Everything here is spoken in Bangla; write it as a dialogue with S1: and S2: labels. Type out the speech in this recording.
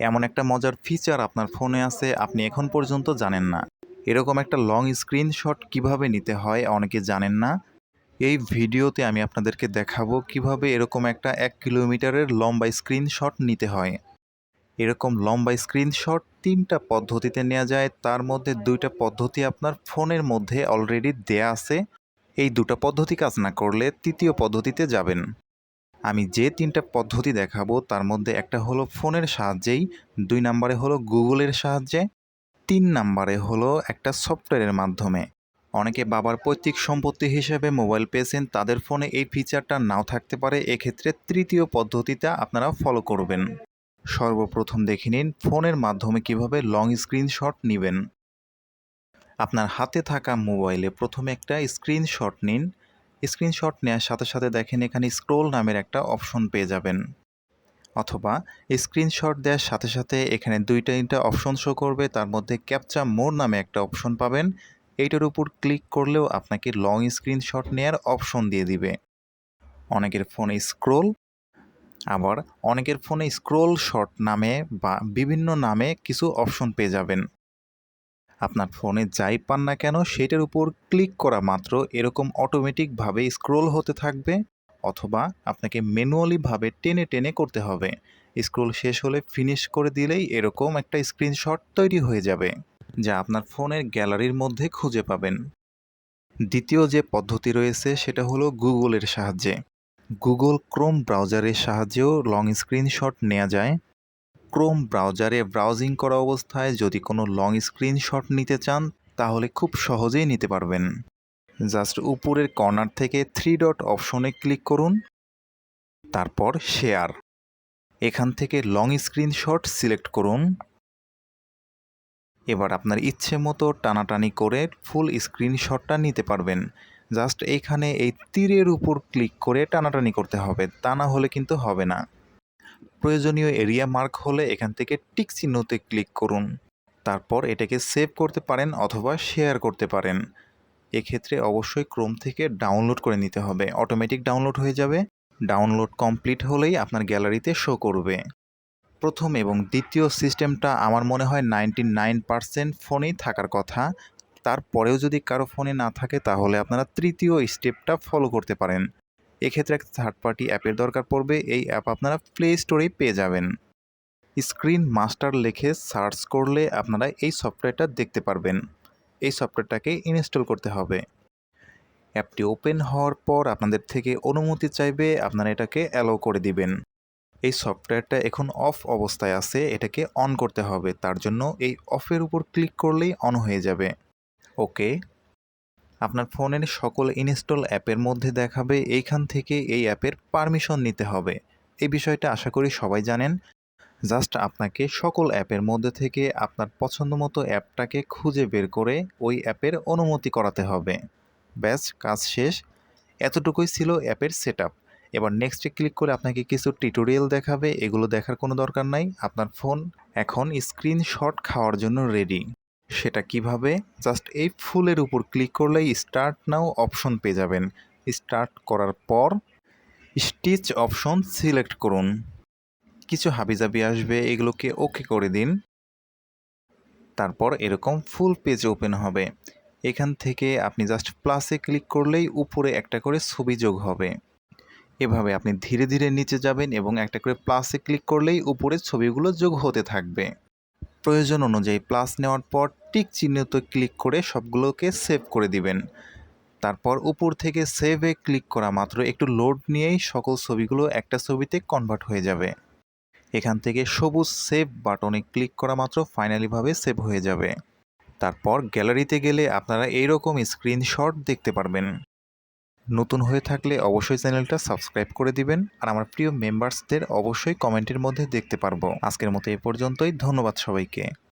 S1: এমন একটা মজার ফিচার আপনার ফোনে আছে, আপনি এখন পর্যন্ত জানেন না। এরকম একটা লং স্ক্রিনশট কীভাবে নিতে হয় অনেকে জানেন না। এই ভিডিওতে আমি আপনাদেরকে দেখাবো কীভাবে এরকম একটা এক কিলোমিটারের লম্বা স্ক্রিনশট নিতে হয়। এরকম লম্বা স্ক্রিনশট তিনটা পদ্ধতিতে নেওয়া যায়, তার মধ্যে দুইটা পদ্ধতি আপনার ফোনের মধ্যে অলরেডি দেয়া আছে। এই দুটো পদ্ধতি কাজ না করলে তৃতীয় পদ্ধতিতে যাবেন। আমি যে তিনটা পদ্ধতি দেখাবো, তার মধ্যে একটা হলো ফোনের সাহায্যেই, দুই নম্বরে হলো গুগলের সাহায্যে, তিন নম্বরে হলো একটা সফটওয়্যারের মাধ্যমে। অনেকে বাবার পৈতৃক সম্পত্তি হিসেবে মোবাইল পেয়েছেন, তাদের ফোনে এই ফিচারটা নাও থাকতে পারে, এক্ষেত্রে তৃতীয় পদ্ধতিটা আপনারা ফলো করবেন। সর্বপ্রথম দেখে নিন, ফোনের মাধ্যমে কীভাবে লং স্ক্রিনশট নেবেন। আপনার হাতে থাকা মোবাইলে প্রথমে একটা স্ক্রিনশট নিন। স্ক্রিনশট নেওয়ার সাথে সাথে দেখেন এখানে স্ক্রোল নামের একটা অপশন পেয়ে যাবেন। অথবা স্ক্রিনশট দেওয়ার সাথে সাথে এখানে দুইটা তিনটা অপশন শো করবে, তার মধ্যে ক্যাপচা মোর নামে একটা অপশন পাবেন। এইটার উপর ক্লিক করলেও আপনাকে লং স্ক্রিনশট নেওয়ার অপশন দিয়ে দিবে। অনেকের ফোনে স্ক্রোল, আবার অনেকের ফোনে স্ক্রোল শট নামে বা বিভিন্ন নামে কিছু অপশন পেয়ে যাবেন। আপনার ফোনে যাই পান না কেন, সেটার উপর ক্লিক করা মাত্র এরকম অটোমেটিকভাবে স্ক্রোল হতে থাকবে অথবা আপনাকে ম্যানুয়ালিভাবে টেনে টেনে করতে হবে। স্ক্রোল শেষ হলে ফিনিশ করে দিলেই এরকম একটা স্ক্রিনশট তৈরি হয়ে যাবে, যা আপনার ফোনের গ্যালারির মধ্যে খুঁজে পাবেন। দ্বিতীয় যে পদ্ধতি রয়েছে, সেটা হলো গুগলের সাহায্যে। গুগল ক্রোম ব্রাউজারের সাহায্যেও লং স্ক্রিনশট নেওয়া যায়। ক্রোম ব্রাউজারে ব্রাউজিং করা অবস্থায় যদি কোনো লং স্ক্রিনশট নিতে চান, তাহলে খুব সহজেই নিতে পারবেন। জাস্ট উপরের কর্নার থেকে থ্রি ডট অপশনে ক্লিক করুন, তারপর শেয়ার। এখান থেকে লং স্ক্রিনশট সিলেক্ট করুন। এবার আপনার ইচ্ছে মতো টানাটানি করে ফুল স্ক্রিনশটটা নিতে পারবেন। জাস্ট এখানে এই তীরের উপর ক্লিক করে টানাটানি করতে হবে, তা না হলে কিন্তু হবে না। প্রয়োজনীয় এরিয়া মার্ক হলে এখান থেকে টিক চিহ্নতে ক্লিক করুন। তারপর এটাকে সেভ করতে পারেন অথবা শেয়ার করতে পারেন। এক্ষেত্রে অবশ্যই ক্রোম থেকে ডাউনলোড করে নিতে হবে। অটোমেটিক ডাউনলোড হয়ে যাবে। ডাউনলোড কমপ্লিট হলেই আপনার গ্যালারিতে শো করবে। প্রথম এবং দ্বিতীয় সিস্টেমটা আমার মনে হয় নাইনটি নাইন পারসেন্ট ফোনেই থাকার কথা। তারপরেও যদি কারও ফোনে না থাকে তাহলে আপনারা তৃতীয় স্টেপটা ফলো করতে পারেন। এক্ষেত্রে একটা থার্ড পার্টি অ্যাপের দরকার পড়বে। এই অ্যাপ আপনারা প্লে স্টোরেই পেয়ে যাবেন। স্ক্রিন মাস্টার লিখে সার্চ করলে আপনারা এই সফটওয়্যারটা দেখতে পারবেন। এই সফটওয়্যারটাকে ইনস্টল করতে হবে। অ্যাপটি ওপেন হওয়ার পর আপনাদের থেকে অনুমতি চাইবে, আপনারা এটাকে অ্যালো করে দিবেন। এই সফটওয়্যারটা এখন অফ অবস্থায় আছে, এটাকে অন করতে হবে। তার জন্য এই অফের উপর ক্লিক করলেই অন হয়ে যাবে। ওকে আপনার ফোনের সকল ইনস্টল অ্যাপের মধ্যে দেখাবে, এইখান থেকে এই অ্যাপের পারমিশন নিতে হবে। এই বিষয়টা আশা করি সবাই জানেন। জাস্ট আপনাকে সকল অ্যাপের মধ্যে থেকে আপনার পছন্দ মতো অ্যাপটাকে খুঁজে বের করে ওই অ্যাপের অনুমতি করাতে হবে। ব্যাস, কাজ শেষ। এতটুকুই ছিল অ্যাপের সেট আপ এবার নেক্সটে ক্লিক করে আপনাকে কিছু টিউটোরিয়াল দেখাবে। এগুলো দেখার কোনো দরকার নাই। আপনার ফোন এখন স্ক্রিনশট খাওয়ার জন্য রেডি। সেটা কীভাবে? জাস্ট এই ফুলের উপর ক্লিক করলেই স্টার্ট নাও অপশন পেয়ে যাবেন। স্টার্ট করার পর স্টিচ অপশন সিলেক্ট করুন। কিছু হাবিজাবি আসবে, এগুলোকে ওকে করে দিন। তারপর এরকম ফুল পেজ ওপেন হবে। এখান থেকে আপনি জাস্ট প্লাসে ক্লিক করলেই উপরে একটা করে ছবি যোগ হবে। এভাবে আপনি ধীরে ধীরে নিচে যাবেন এবং একটা করে প্লাসে ক্লিক করলেই উপরে ছবিগুলো যোগ হতে থাকবে। প্রয়োজন অনুযায়ী প্লাস নেওয়ার পর টিক চিহ্নতে ক্লিক করে সবগুলোকে সেভ করে দিবেন। তারপর উপর থেকে সেভে ক্লিক করা মাত্র একটু লোড নিয়েই সকল ছবিগুলো একটা ছবিতে কনভার্ট হয়ে যাবে। এখান থেকে সবুজ সেভ বাটনে ক্লিক করা মাত্র ফাইনালিভাবে সেভ হয়ে যাবে। তারপর গ্যালারিতে গেলে আপনারা এইরকম স্ক্রিনশট দেখতে পারবেন। নতুন হয়ে থাকলে অবশ্যই চ্যানেলটা সাবস্ক্রাইব করে দিবেন, আর আমার প্রিয় মেম্বার্সদের অবশ্যই কমেন্টের মধ্যে দেখতে পারব। আজকের মতো এ পর্যন্তই, ধন্যবাদ সবাইকে।